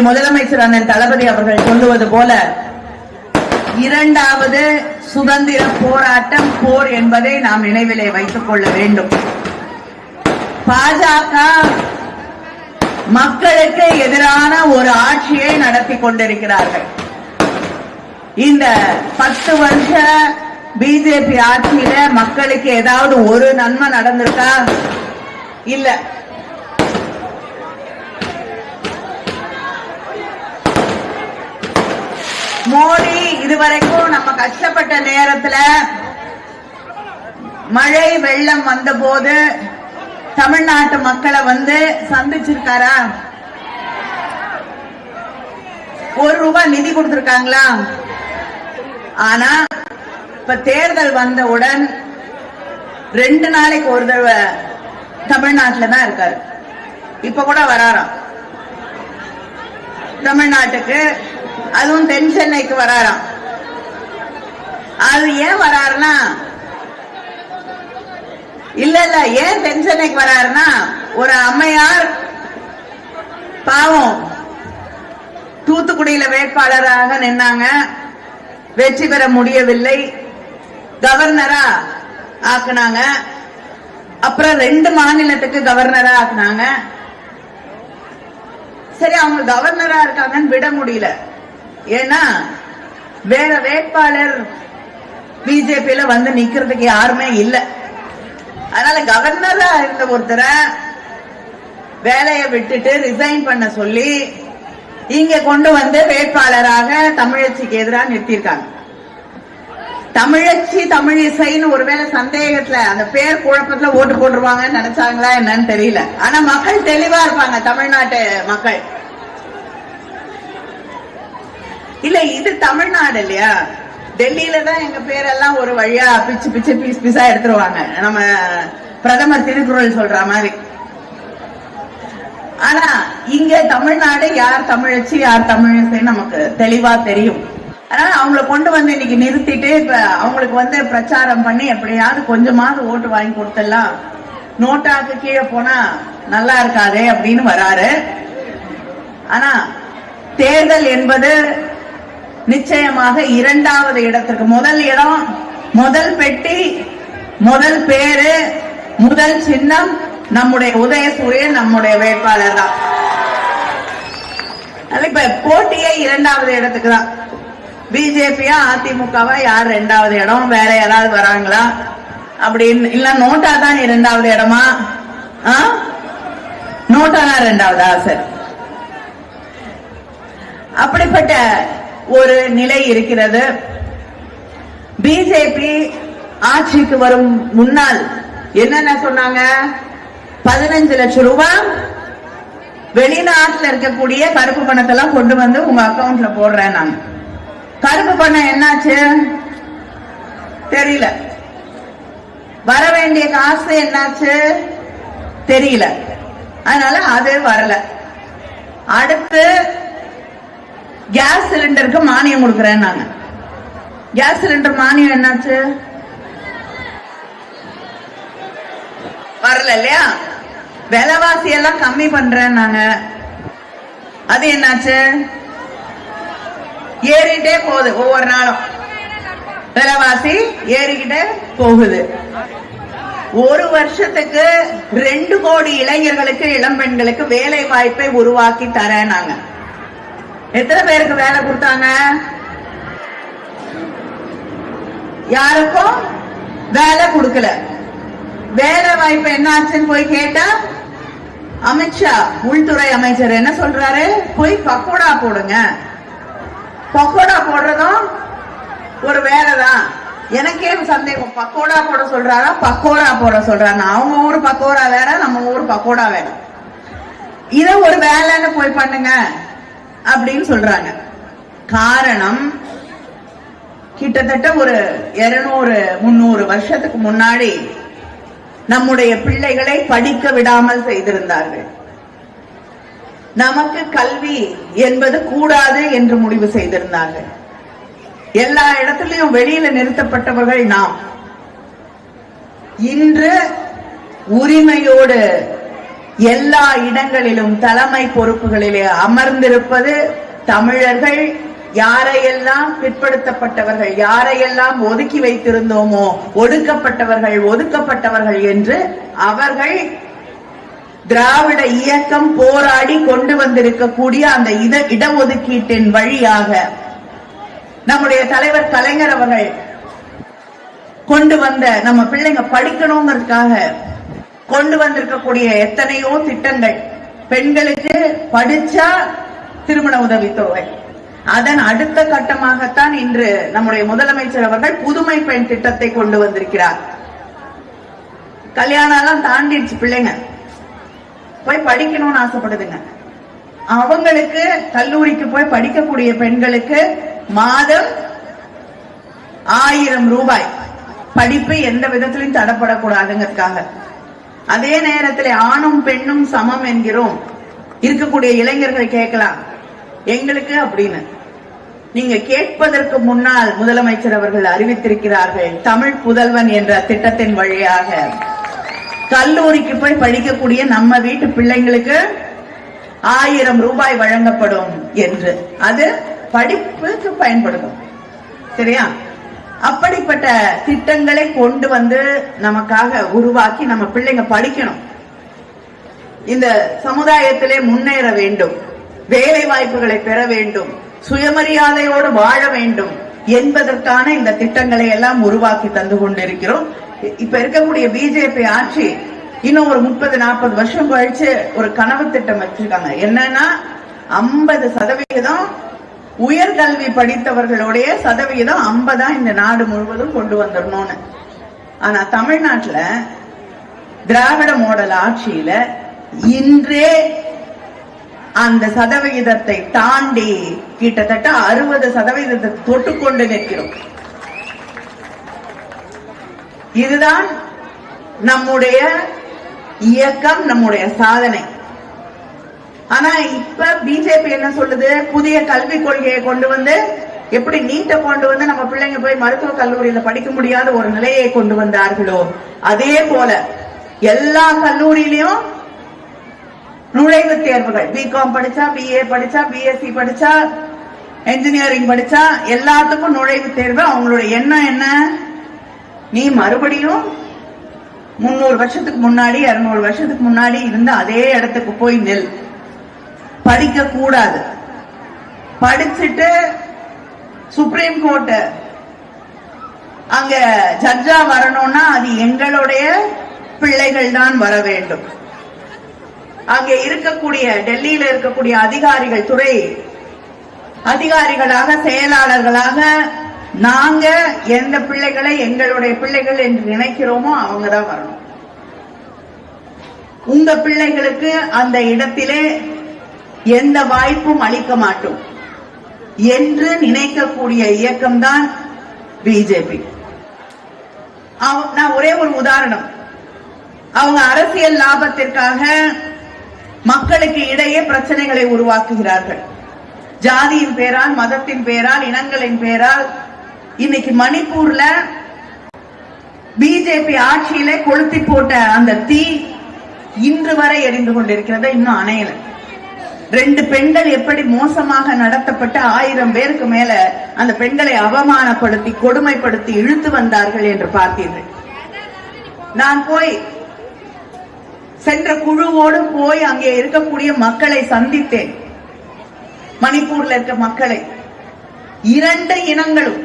முதலமைச்சர் அண்ணன் தளபதி அவர்கள் சொல்லுவது போல இரண்டாவது சுதந்திர போராட்டம் போர் என்பதை நாம் நினைவிலே வைத்துக் கொள்ள வேண்டும். பாஜக மக்களுக்கு எதிரான ஒரு ஆட்சியை நடத்தி கொண்டிருக்கிறார்கள். இந்த பத்து வருஷ பிஜேபி ஆட்சியில மக்களுக்கு ஏதாவது ஒரு நன்மை நடந்திருக்கா? இல்ல. மோடி இதுவரைக்கும் நம்ம கஷ்டப்பட்ட நேரத்துல மழை வெள்ளம் வந்த போது தமிழ்நாட்டு மக்களை வந்து சந்திச்சிருக்காரா? ஒரு ரூபாய் நிதி கொடுத்திருக்காங்களா? ஆனா இப்ப தேர்தல் வந்தவுடன் ரெண்டு நாளைக்கு ஒரு தடவை தமிழ்நாட்டுல தான் இருக்காரு. இப்ப கூட வராராம். தமிழ்நாட்டுக்கு அதுவும் தென் சென்னைக்கு வராராம். அது ஏன் வராருன்னா இல்ல இல்ல ஏன் தென் சென்னைக்கு வராருன்னா ஒரு அம்மையார் பாவம் தூத்துக்குடியில வேட்பாளராக நின்னாங்க. வெற்றி பெற முடியவில்லை. கவர்னரா ஆக்குனாங்க. அப்புறம் ரெண்டு மாநிலத்துக்கு கவர்னரா ஆக்குனாங்க. சரி அவங்க கவர்னரா இருக்காங்கன்னு விட முடியல. ஏன்னா வேற வேட்பாளர் பிஜேபியில வந்து நிக்கிறதுக்கு யாருமே இல்ல. அதனால கவர்னரா இருந்த ஒருத்தரை வேலையை விட்டுட்டு ரிசைன் பண்ண சொல்லி இங்க கொண்டு வந்து வேட்பாளராக தமிழச்சிக்கு எதிராக நிறுத்தியிருக்காங்க. தமிழச்சி தமிழிசைன்னு ஒருவேளை சந்தேகத்துல அந்த பேர் குழப்பத்துல ஓட்டு போட்டுருவாங்கன்னு நினைச்சாங்களா என்னன்னு தெரியல. ஆனா மக்கள் தெளிவா இருப்பாங்க தமிழ்நாட்டு மக்கள். இல்ல இது தமிழ்நாடு இல்லையா? டெல்லியில தான் எங்க பேரெல்லாம் ஒரு வழியா பிச்சு பிச்சு பீஸ் பீஸா எடுத்துருவாங்க. நம்ம பிரதமர் திருக்குறள் சொல்ற மாதிரி. ஆனா இங்க தமிழ்நாடு யார் தமிழச்சு யார் தமிழிசை நமக்கு தெளிவா தெரியும். அதனால அவங்கள கொண்டு வந்து இன்னைக்கு நிறுத்திட்டு இப்ப அவங்களுக்கு வந்து பிரச்சாரம் பண்ணி எப்படியாவது கொஞ்சமாவது ஓட்டு வாங்கி கொடுத்துடலாம். நோட்டாக்கு கீழே போனா நல்லா இருக்காதே அப்படின்னு வராரு. ஆனா தேர்தல் என்பது நிச்சயமாக இரண்டாவது இடத்திற்கு முதல் இடம் முதல் பெட்டி முதல் பேரு முதல் சின்னம் நம்முடைய உதயசூரியன் நம்முடைய வேட்பாளர் தான். இப்ப போட்டியே இரண்டாவது இடத்துக்கு தான். பிஜேபியா அதிமுகவா யார் ரெண்டாவது இடம் வேற யாராவது வராங்களா? அப்படின்னு இல்ல நோட்டா தான் இரண்டாவது இடமா? நோட்டா தான் ரெண்டாவதா? சரி. அப்படிப்பட்ட ஒரு நிலை இருக்கிறது. பிஜேபி ஆட்சிக்கு வரும் முன்னால் என்னென்ன சொன்னாங்க? பதினஞ்சு லட்சம் ரூபாய் வெளிநாட்டுல இருக்கக்கூடிய கருப்பு பணத்தை எல்லாம் கொண்டு வந்து உங்க அக்கவுண்ட்ல போடுறேன் நான். கருப்பு பணம் என்னாச்சு? தெரியல. வர வேண்டிய காசு என்னாச்சு? தெரியல. அதனால அது வரல. அடுத்து கேஸ் சிலிண்டருக்கு மானியம் கொடுக்கறேன் நாங்க கேஸ் சிலிண்டர் மானியம் என்னாச்சு? வரல இல்லையா? விலைவாசி எல்லாம் கம்மி பண்றேன் நாங்க அது என்னாச்சு? ஏறிட்டே போகுது ஒவ்வொரு நாளும். விலைவாசி ஏறிக்கிட்டே போகுது. ஒரு வருஷத்துக்கு ரெண்டு கோடி இளைஞர்களுக்கு இளம் பெண்களுக்கு வேலை வாய்ப்பை உருவாக்கி தரேன் நாங்க எத்தனை பேருக்கு வேலை கொடுத்தாங்க? யாருக்கும் வேலை கொடுக்கல. வேலை வாய்ப்பு என்ன ஆச்சுன்னு போய் கேட்டா அமித்ஷா உள்துறை அமைச்சர் என்ன சொல்றாரு? போய் பக்கோடா போடுங்க. பக்கோடா போடுறதும் ஒரு வேலை தான். எனக்கே சந்தேகம். பக்கோடா போட சொல்றாரா? பக்கோடா போட சொல்றாங்க அவங்க ஊர் பக்கோடா வேற நம்ம ஊர் பக்கோடா வேற. இத ஒரு வேலைன்னு போய் பண்ணுங்க. அப்படின்னு சொல்றாங்க. காரணம் கிட்டத்தட்ட ஒரு இருநூறு முன்னூறு வருஷத்துக்கு முன்னாடி நம்முடைய பிள்ளைகளை படிக்க விடாமல் செய்திருந்தார்கள். நமக்கு கல்வி என்பது கூடாது என்று முடிவு செய்திருந்தார்கள். எல்லா இடத்துலையும் வெளியில நிறுத்தப்பட்டவர்கள் நாம். இன்று உரிமையோடு எல்லா இடங்களிலும் தலைமை பொறுப்புகளிலே அமர்ந்திருப்பது தமிழர்கள். யாரையெல்லாம் பிற்படுத்தப்பட்டவர்கள் யாரையெல்லாம் ஒதுக்கி வைத்திருந்தோமோ ஒடுக்கப்பட்டவர்கள் ஒதுக்கப்பட்டவர்கள் என்று அவர்கள் திராவிட இயக்கம் போராடி கொண்டு வந்திருக்கக்கூடிய அந்த இட இடஒதுக்கீட்டின் வழியாக நம்முடைய தலைவர் கலைஞர் அவர்கள் கொண்டு வந்த நம்ம பிள்ளைங்க படிக்கணுங்கிறதுக்காக கொண்டு வந்திருக்கக்கூடிய எத்தனையோ திட்டங்கள். பெண்களுக்கு படிச்சா திருமண உதவித்தொகை. அதன் அடுத்த கட்டமாகத்தான் இன்று நம்முடைய முதலமைச்சர் அவர்கள் புதுமை பெண் திட்டத்தை கொண்டு வந்திருக்கிறார். கல்யாணம் எல்லாம் தாண்டிடுச்சு பிள்ளைங்க. போய் படிக்கணும்னு ஆசைப்படுதுங்க. அவங்களுக்கு கல்லூரிக்கு போய் படிக்கக்கூடிய பெண்களுக்கு மாதம் ஆயிரம் ரூபாய். படிப்பு எந்த விதத்திலும் தடப்படக்கூடாதுங்கிறதுக்காக. அதே நேரத்தில் ஆணும் பெண்ணும் சமம் என்கிறோம். இருக்கக்கூடிய இளைஞர்கள் கேட்கலாம் எங்களுக்கு அப்படின்னு. நீங்க கேட்பதற்கு முன்னால் முதலமைச்சர் அவர்கள் அறிவித்திருக்கிறார்கள் தமிழ் புதல்வன் என்ற திட்டத்தின் வழியாக. கல்லூரிக்கு போய் படிக்கக்கூடிய நம்ம வீட்டு பிள்ளைங்களுக்கு ஆயிரம் ரூபாய் வழங்கப்படும் என்று. அது படிப்புக்கு பயன்படுத்தும். சரியா? அப்படிப்பட்ட திட்டங்களை கொண்டு வந்து நமக்காக உருவாக்கி நம்ம பிள்ளைங்க படிக்கணும். இந்த சமுதாயத்திலே முன்னேற வேண்டும். வேலை வாய்ப்புகளை பெற வேண்டும். சுயமரியாதையோடு வாழ வேண்டும் என்பதற்கான இந்த திட்டங்களை எல்லாம் உருவாக்கி தந்து கொண்டிருக்கிறோம். இப்ப இருக்கக்கூடிய பிஜேபி ஆட்சி இன்னும் ஒரு முப்பது நாற்பது வருஷம் கழிச்சு ஒரு கனவு திட்டம் வச்சிருக்காங்க. என்னன்னா ஐம்பது சதவிகிதம் உயர்கல்வி படித்தவர்களுடைய சதவிகிதம் ஐம்பதா இந்த நாடு முழுவதும் கொண்டு வந்துடணும்னு. ஆனா தமிழ்நாட்டுல திராவிட மாடல் ஆட்சியில இன்றே அந்த சதவிகிதத்தை தாண்டி கிட்டத்தட்ட அறுபது சதவிகிதத்தை தொட்டுக்கொண்டு நிற்கிறோம். இதுதான் நம்முடைய இயக்கம் நம்முடைய சாதனை. ஆனா இப்ப பிஜேபி என்ன சொல்லுது? புதிய கல்விக் கொள்கையை கொண்டு வந்து எப்படி நீட்ட கொண்டு வந்து நம்ம பிள்ளைங்க போய் மருத்துவ கல்லூரியில படிக்க முடியாத ஒரு நிலையை கொண்டு வந்தார்களோ அதே போல எல்லா கல்லூரியிலையும் நுழைவுத் தேர்வுகள். பிகாம் படிச்சா பிஏ படிச்சா பிஎஸ்சி படிச்சா என்ஜினியரிங் படிச்சா எல்லாத்துக்கும் நுழைவுத் தேர்வு. அவங்களோட எண்ணம் என்ன? நீ மறுபடியும் முன்னூறு வருஷத்துக்கு முன்னாடி இருநூறு வருஷத்துக்கு முன்னாடி இருந்த அதே இடத்துக்கு போய் நெல். படிக்க கூடாது படிச்சுட்டு சுப்ரீம் கோர்ட் அங்க ஜட்ஜா வரணும்னா அது எங்களுடைய பிள்ளைகள் தான் வர வேண்டும். அங்கே இருக்கக்கூடிய டெல்லியில இருக்கக்கூடிய அதிகாரிகள் துறை அதிகாரிகளாக செயலாளர்களாக நாங்க எந்த பிள்ளைகளை எங்களுடைய பிள்ளைகள் என்று நினைக்கிறோமோ அவங்க தான் வரணும். உங்க பிள்ளைகளுக்கு அந்த இடத்திலே எந்த வாய்ப்பும் அளிக்க மாட்டோம். என்று நினைக்கக்கூடிய இயக்கம்தான் பிஜேபி. நான் ஒரே ஒரு உதாரணம். அவங்க அரசியல் லாபத்திற்காக மக்களுக்கு இடையே பிரச்சனைகளை உருவாக்குகிறார்கள். ஜாதியின் பேரால் மதத்தின் பேரால் இனங்களின் பேரால். இன்னைக்கு மணிப்பூர்ல பிஜேபி ஆட்சியிலே கொளுத்தி போட்ட அந்த தீ இன்று வரை எரிந்து கொண்டிருக்கிறத இன்னும் அணையலை. ரெண்டு பெண்கள் எப்படி மோசமாக நடத்தப்பட்ட ஆயிரம் பேருக்கு மேல அந்த பெண்களை அவமானப்படுத்தி கொடுமைப்படுத்தி இழுத்து வந்தார்கள் என்று பார்த்தீர்கள். நான் போய் சென்ற குழுவோடு போய் அங்கே இருக்கக்கூடிய மக்களை சந்தித்தேன். மணிப்பூர்ல இருக்க மக்களை. இரண்டு இனங்களும்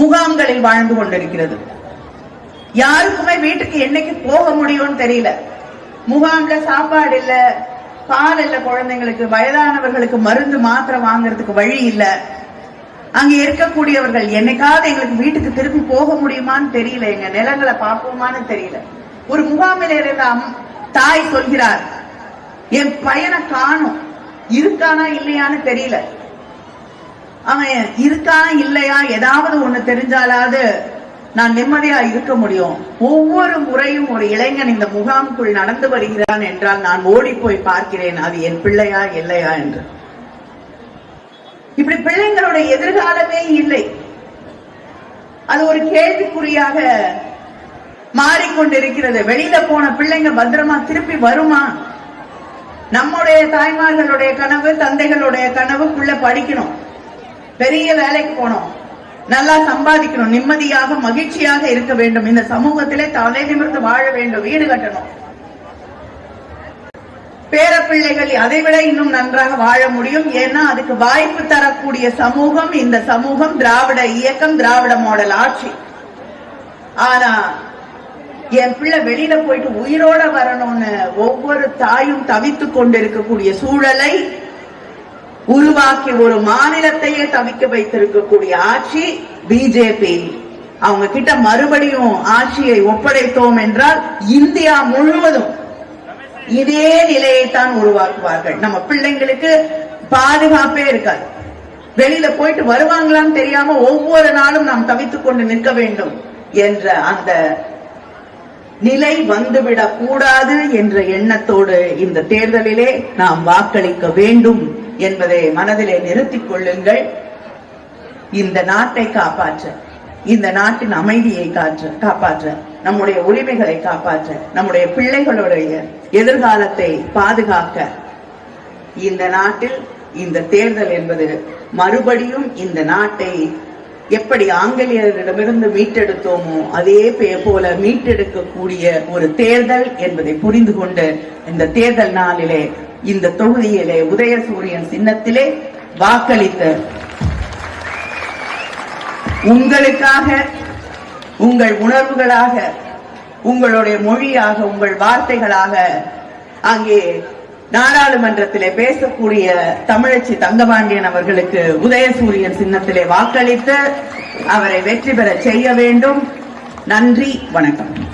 முகாம்களில் வாழ்ந்து கொண்டிருக்கிறது. யாருக்குமே வீட்டுக்கு என்னைக்கு போக முடியும்னு தெரியல. முகாம்ல சாப்பாடு இல்லை பால் இல்ல குழந்தைங்களுக்கு வயதானவர்களுக்கு மருந்து மாத்திரை வாங்குறதுக்கு வழி இல்ல. அங்க இருக்கக்கூடியவர்கள் என்னைக்காவது எங்களுக்கு வீட்டுக்கு திரும்பி போக முடியுமான்னு தெரியல. எங்க நிலங்களை பார்ப்போமான்னு தெரியல. ஒரு முகாமில் இருந்தாம் தாய் சொல்கிறார் என் பையனை காணும். இருக்கானா இல்லையான்னு தெரியல. அவன் இருக்கா இல்லையா? ஏதாவது ஒண்ணு தெரிஞ்சாலாவது நான் நிம்மதியா இருக்க முடியும். ஒவ்வொரு முறையும் ஒரு இளைஞன் இந்த முகாமுக்குள் நடந்து வருகிறான் என்றால் நான் ஓடி போய் பார்க்கிறேன். அது என் பிள்ளையா இல்லையா என்று. இப்படி பிள்ளைங்களுடைய எதிர்காலமே இல்லை. அது ஒரு கேள்விக்குறியாக மாறிக்கொண்டிருக்கிறது. வெளியில போன பிள்ளைங்க பத்திரமா திருப்பி வருமா? நம்முடைய தாய்மார்களுடைய கனவு தந்தைகளுடைய கனவு படிக்கணும். பெரிய வேலைக்கு போனோம். நல்லா சம்பாதிக்கணும் நிம்மதியாக மகிழ்ச்சியாக இருக்க வேண்டும். இந்த சமூகத்திலே தலை நிமிர்ந்து வாழ வேண்டும் வீடு கட்டணும். பேரப்பிள்ளைகள் அதை விட இன்னும் நன்றாக வாழ முடியும். ஏன்னா அதுக்கு வாய்ப்பு தரக்கூடிய சமூகம் இந்த சமூகம் திராவிட இயக்கம் திராவிட மாடல் ஆட்சி. ஆனா என் பிள்ளை வெளியில போயிட்டு உயிரோட வரணும்னு ஒவ்வொரு தாயும் தவித்துக் கொண்டிருக்கக்கூடிய சூழலை உருவாக்கி ஒரு மாநிலத்தையே தவிக்க வைத்திருக்கக்கூடிய ஆட்சி பிஜேபி. அவங்க கிட்ட மறுபடியும் ஆட்சியை ஒப்படைத்தோம் என்றால் இந்தியா முழுவதும் இதே நிலையைத்தான் உருவாக்குவார்கள். நம்ம பிள்ளைங்களுக்கு பாதுகாப்பே இருக்காது. வெளியில போயிட்டு வருவாங்களான்னு தெரியாம ஒவ்வொரு நாளும் நாம் தவித்துக் கொண்டு நிற்க வேண்டும் என்ற அந்த நிலை வந்துவிடக் கூடாது என்ற எண்ணத்தோடு இந்த தேர்தலிலே நாம் வாக்களிக்க வேண்டும். என்பதை மனதிலே நிறுத்திக் கொள்ளுங்கள். இந்த நாட்டை காப்பாற்ற இந்த நாட்டின் அமைதியை காற்ற காப்பாற்ற நம்முடைய உரிமைகளை காப்பாற்ற நம்முடைய பிள்ளைகளுடைய எதிர்காலத்தை பாதுகாக்க இந்த நாட்டில் இந்த தேர்தல் என்பது மறுபடியும் இந்த நாட்டை எப்படி ஆங்கிலேயரிடமிருந்து மீட்டெடுத்தோமோ அதே பே- போல மீட்டெடுக்கக்கூடிய ஒரு தேர்தல் என்பதை புரிந்து கொண்டு இந்த தேர்தல் நாளிலே இந்த தொகுதியிலே உதயசூரியன் சின்னத்திலே வாக்களித்த உங்களுக்காக உங்கள் உணர்வுகளாக உங்களுடைய மொழியாக உங்கள் வார்த்தைகளாக அங்கே நாடாளுமன்றத்திலே பேசக்கூடிய தமிழச்சி தங்கபாண்டியன் அவர்களுக்கு உதயசூரியன் சின்னத்திலே வாக்களித்து அவரை வெற்றி பெற செய்ய வேண்டும். நன்றி வணக்கம்.